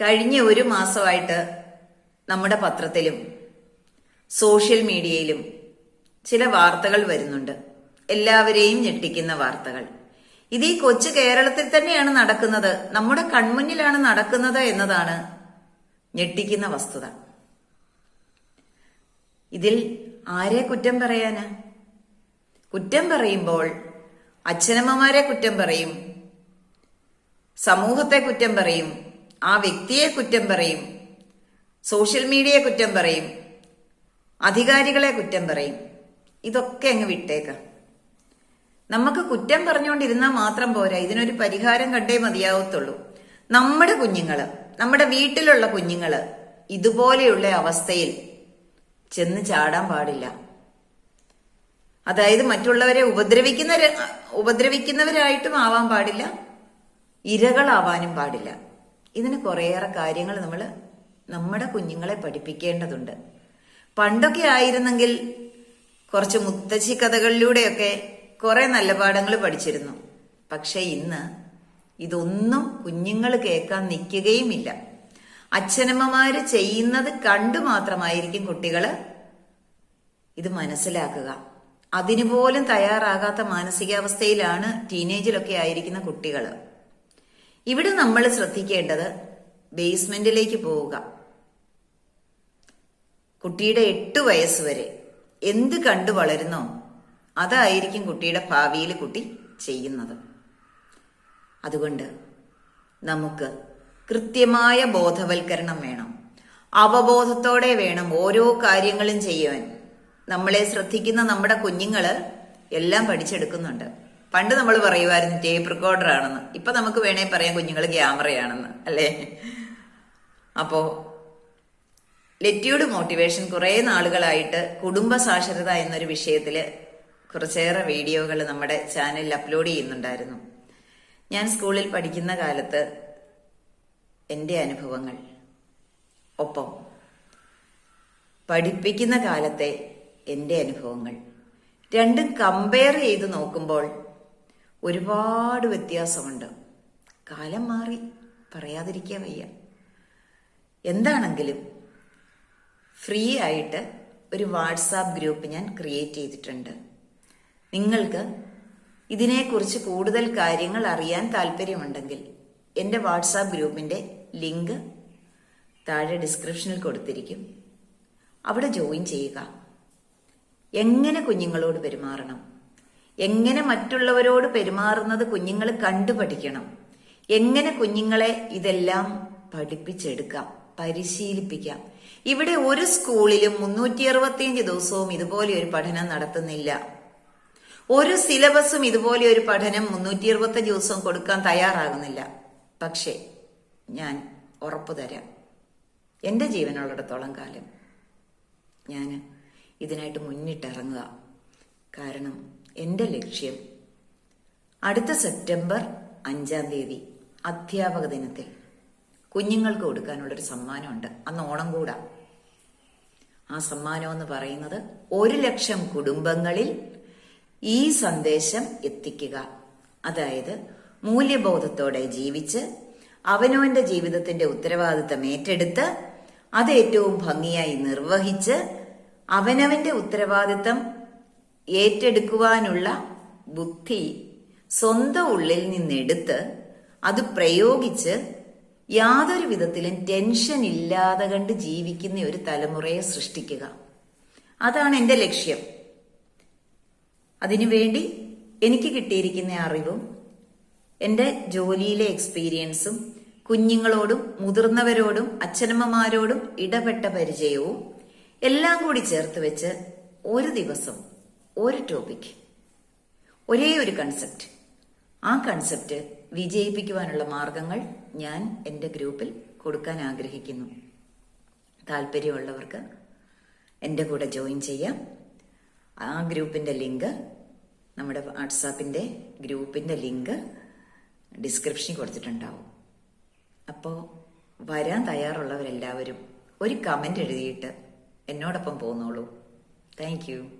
കഴിഞ്ഞ ഒരു മാസമായിട്ട് നമ്മുടെ പത്രത്തിലും സോഷ്യൽ മീഡിയയിലും ചില വാർത്തകൾ വരുന്നുണ്ട്. എല്ലാവരെയും ഞെട്ടിക്കുന്ന വാർത്തകൾ. ഇത് ഈ കൊച്ചു കേരളത്തിൽ തന്നെയാണ് നടക്കുന്നത്. നമ്മുടെ കൺമുന്നിലാണ് നടക്കുന്നത് എന്നതാണ് ഞെട്ടിക്കുന്ന വസ്തുത. ഇതിൽ ആരെ കുറ്റം പറയാന്? കുറ്റം പറയുമ്പോൾ അച്ഛനമ്മമാരെ കുറ്റം പറയും സമൂഹത്തെ കുറ്റം പറയും ആ വ്യക്തിയെ കുറ്റം പറയും. സോഷ്യൽ മീഡിയയെ കുറ്റം പറയും. അധികാരികളെ കുറ്റം പറയും. ഇതൊക്കെ അങ്ങ് വിട്ടേക്കാം. നമുക്ക് കുറ്റം പറഞ്ഞുകൊണ്ടിരുന്നാൽ മാത്രം പോരാ. ഇതിനൊരു പരിഹാരം കണ്ടേ മതിയാവത്തുള്ളൂ. നമ്മുടെ കുഞ്ഞുങ്ങൾ നമ്മുടെ വീട്ടിലുള്ള കുഞ്ഞുങ്ങൾ ഇതുപോലെയുള്ള അവസ്ഥയിൽ ചെന്ന് ചാടാൻ പാടില്ല. അതായത് മറ്റുള്ളവരെ ഉപദ്രവിക്കുന്ന ഉപദ്രവിക്കുന്നവരായിട്ടും ആവാൻ പാടില്ല. ഇരകളാവാനും പാടില്ല. ഇതിന് കുറേയേറെ കാര്യങ്ങൾ നമ്മൾ നമ്മുടെ കുഞ്ഞുങ്ങളെ പഠിപ്പിക്കേണ്ടതുണ്ട്. പണ്ടൊക്കെ ആയിരുന്നെങ്കിൽ കുറച്ച് മുത്തശ്ശി കഥകളിലൂടെയൊക്കെ കുറെ നല്ല പാഠങ്ങൾ പഠിച്ചിരുന്നു. പക്ഷെ ഇന്ന് ഇതൊന്നും കുഞ്ഞുങ്ങൾ കേൾക്കാൻ നിൽക്കുകയുമില്ല. അച്ഛനമ്മമാര് ചെയ്യുന്നത് കണ്ടു മാത്രമായിരിക്കും കുട്ടികൾ ഇത് മനസ്സിലാക്കുക. അതിനുപോലും തയ്യാറാകാത്ത മാനസികാവസ്ഥയിലാണ് ടീനേജിലൊക്കെ ആയിരിക്കുന്ന കുട്ടികൾ. ഇവിടെ നമ്മൾ ശ്രദ്ധിക്കേണ്ടത് ബേസ്മെന്റിലേക്ക് പോവുക. കുട്ടിയുടെ എട്ട് വയസ്സ് വരെ എന്ത് കണ്ടു വളരുന്നോ അതായിരിക്കും കുട്ടിയുടെ ഭാവിയിൽ കുട്ടി ചെയ്യുന്നത്. അതുകൊണ്ട് നമുക്ക് കൃത്യമായ ബോധവൽക്കരണം വേണം. അവബോധത്തോടെ വേണം ഓരോ കാര്യങ്ങളും ചെയ്യുവാൻ. നമ്മളെ ശ്രദ്ധിക്കുന്ന നമ്മുടെ കുഞ്ഞുങ്ങൾ എല്ലാം പഠിച്ചെടുക്കുന്നുണ്ട്. പണ്ട് നമ്മൾ പറയുമായിരുന്നു ടേപ്പ് റെക്കോർഡർ ആണെന്ന്. ഇപ്പൊ നമുക്ക് വേണേ പറയാം കുഞ്ഞുങ്ങൾ ക്യാമറയാണെന്ന് അല്ലേ? അപ്പോ ലെറ്റ്യൂഡ് മോട്ടിവേഷൻ കുറെ നാളുകളായിട്ട് കുടുംബ സാക്ഷരത എന്നൊരു വിഷയത്തിൽ കുറച്ചേറെ വീഡിയോകൾ നമ്മുടെ ചാനലിൽ അപ്ലോഡ് ചെയ്യുന്നുണ്ടായിരുന്നു. ഞാൻ സ്കൂളിൽ പഠിക്കുന്ന കാലത്ത് എന്റെ അനുഭവങ്ങൾ. ഒപ്പം പഠിപ്പിക്കുന്ന കാലത്തെ എന്റെ അനുഭവങ്ങൾ. രണ്ടും കമ്പയർ ചെയ്ത് നോക്കുമ്പോൾ ഒരുപാട് വ്യത്യാസമുണ്ട്. കാലം മാറി പറയാതിരിക്കാൻ വയ്യ. എന്താണെങ്കിലും ഫ്രീ ആയിട്ട് ഒരു വാട്സാപ്പ് ഗ്രൂപ്പ് ഞാൻ ക്രിയേറ്റ് ചെയ്തിട്ടുണ്ട്. നിങ്ങൾക്ക് ഇതിനെക്കുറിച്ച് കൂടുതൽ കാര്യങ്ങൾ അറിയാൻ താല്പര്യമുണ്ടെങ്കിൽ എന്റെ വാട്സാപ്പ് ഗ്രൂപ്പിന്റെ ലിങ്ക് താഴെ ഡിസ്ക്രിപ്ഷനിൽ കൊടുത്തിരിക്കും. അവിടെ ജോയിൻ ചെയ്യുക. എങ്ങനെ കുഞ്ഞുങ്ങളോട് പെരുമാറണം? എങ്ങനെ മറ്റുള്ളവരോട് പെരുമാറുന്നത് കുഞ്ഞുങ്ങൾ കണ്ടുപഠിക്കണം എങ്ങനെ കുഞ്ഞുങ്ങളെ ഇതെല്ലാം പഠിപ്പിച്ചെടുക്കാം പരിശീലിപ്പിക്കാം. ഇവിടെ ഒരു സ്കൂളിലും മുന്നൂറ്റി അറുപത്തിയഞ്ച് ദിവസവും ഇതുപോലെ ഒരു പഠനം നടത്തുന്നില്ല. ഒരു സിലബസും ഇതുപോലെ ഒരു പഠനം മുന്നൂറ്റി അറുപത്തഞ്ച് ദിവസവും കൊടുക്കാൻ തയ്യാറാകുന്നില്ല. പക്ഷേ ഞാൻ ഉറപ്പു തരാം. എന്റെ ജീവനുള്ളിടത്തോളം കാലം ഞാൻ ഇതിനായിട്ട് മുന്നിട്ടിറങ്ങുക. കാരണം എന്റെ ലക്ഷ്യം. അടുത്ത സെപ്റ്റംബർ അഞ്ചാം തീയതി അധ്യാപക ദിനത്തിൽ. കുഞ്ഞുങ്ങൾക്ക് കൊടുക്കാനുള്ളൊരു സമ്മാനമുണ്ട്. അന്ന് ഓണം കൂടാ. ആ സമ്മാനം എന്ന് പറയുന്നത് ഒരു ലക്ഷം കുടുംബങ്ങളിൽ ഈ സന്ദേശം എത്തിക്കുക. അതായത് മൂല്യബോധത്തോടെ ജീവിച്ച് അവനവന്റെ ജീവിതത്തിന്റെ ഉത്തരവാദിത്തം ഏറ്റെടുത്ത് അത് ഏറ്റവും ഭംഗിയായി നിർവഹിച്ച് അവനവന്റെ ഉത്തരവാദിത്തം ഏറ്റെടുക്കുവാനുള്ള ബുദ്ധി സ്വന്തം ഉള്ളിൽ നിന്നെടുത്ത് അത് പ്രയോഗിച്ച് യാതൊരു വിധത്തിലും ടെൻഷൻ ഇല്ലാതെ കണ്ട് ജീവിക്കുന്ന ഒരു തലമുറയെ സൃഷ്ടിക്കുക. അതാണ് എന്റെ ലക്ഷ്യം. അതിനുവേണ്ടി എനിക്ക് കിട്ടിയിരിക്കുന്ന അറിവും എന്റെ ജോലിയിലെ എക്സ്പീരിയൻസും കുഞ്ഞുങ്ങളോടും മുതിർന്നവരോടും അച്ഛനമ്മമാരോടും ഇടപെട്ട പരിചയവും എല്ലാം കൂടി ചേർത്ത് വെച്ച് ഒരു ദിവസം ഒരു ടോപ്പിക് ഒരേ ഒരു കൺസെപ്റ്റ് ആ കൺസെപ്റ്റ് വിജയിപ്പിക്കുവാനുള്ള മാർഗങ്ങൾ ഞാൻ എന്റെ ഗ്രൂപ്പിൽ കൊടുക്കാൻ ആഗ്രഹിക്കുന്നു. താല്പര്യമുള്ളവർക്ക് എന്റെ കൂടെ ജോയിൻ ചെയ്യാം. ആ ഗ്രൂപ്പിന്റെ ലിങ്ക് നമ്മുടെ വാട്സാപ്പിന്റെ ഗ്രൂപ്പിന്റെ ലിങ്ക് ഡിസ്ക്രിപ്ഷനിൽ കൊടുത്തിട്ടുണ്ടാവും. അപ്പോൾ വരാൻ തയ്യാറുള്ളവരെല്ലാവരും ഒരു കമന്റ് എഴുതിയിട്ട് എന്നോടൊപ്പം പോന്നോളൂ. താങ്ക്